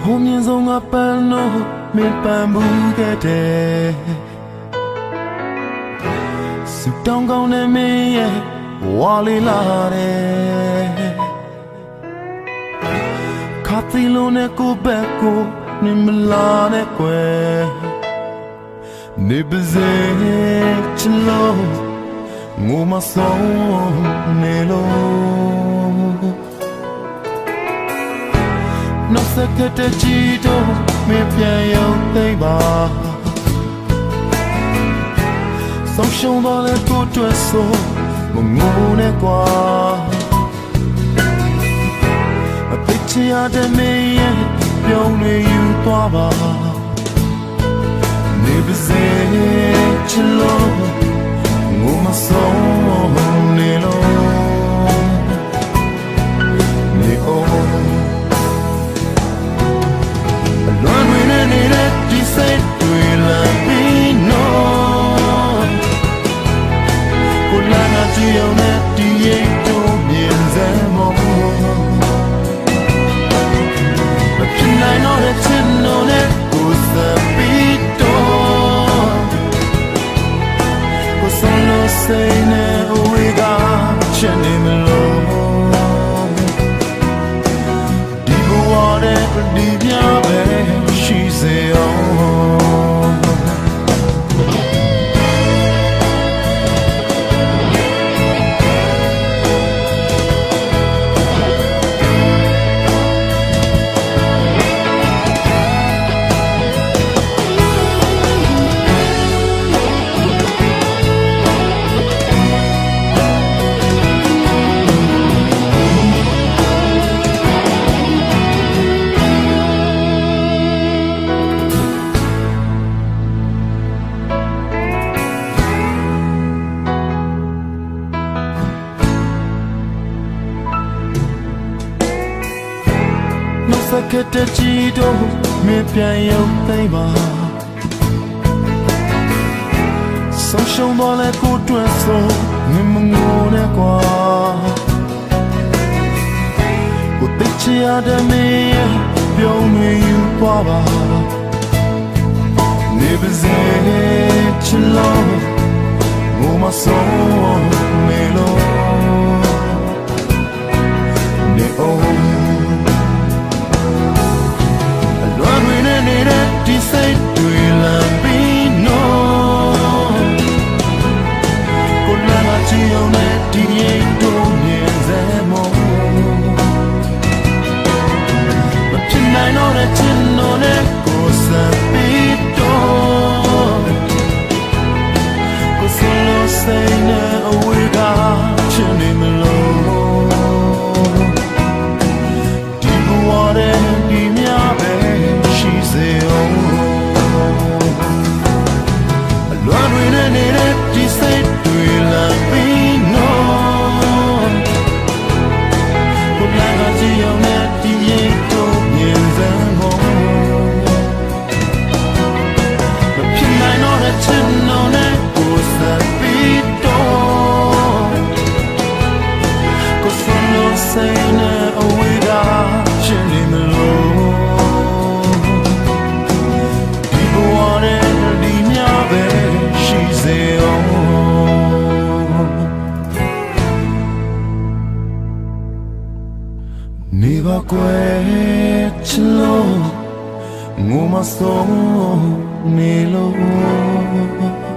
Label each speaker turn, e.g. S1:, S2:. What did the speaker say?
S1: ဟိုမြင်ဆုံးကပန်းလို့မပန်ဘူးခဲ့တယ်စူတောင်းကောင်းတဲ့မင်းရဲ့ဝါလေးလာတယ်ခတ်သီလုံးနဲ့ကိုဘက်ကိုနေမလာနဲ့ကွယ်နေပစေချလို့ငိုမဆုံးနေလို့ နှုတ်ဆက်တဲ့ကြည်တော့မင်းပြန်ရောက်သိမ့်ပါဆုံးရှုံးတော့လေကိုယ်တွေ့ဆိုမငိုနဲ့ကွာအသိချင်ရတဲ့မင်းရဲ့ပြုံးနေယူသွားပါနေပါစေ လာနာကြည့်အောင်နဲ့ဒီရိတ်တို့မြင်စမ်းမောမ နှုတ်ဆက်ခဲ့တဲ့ကြည်တော့မင်းပြန်ရောက်သိမ့်ပါဆုံးရှုံးတော့လေကိုယ်တွေ့ဆိုမင်းမငိုနဲ့ကွာကိုသိချင်ရတဲ့မင်းရဲ့ပြုံးနေယူသွားပါနေပါစေချစ်လို့ငိုမဆုံး နို Ne va que chlo ngoma so ne lo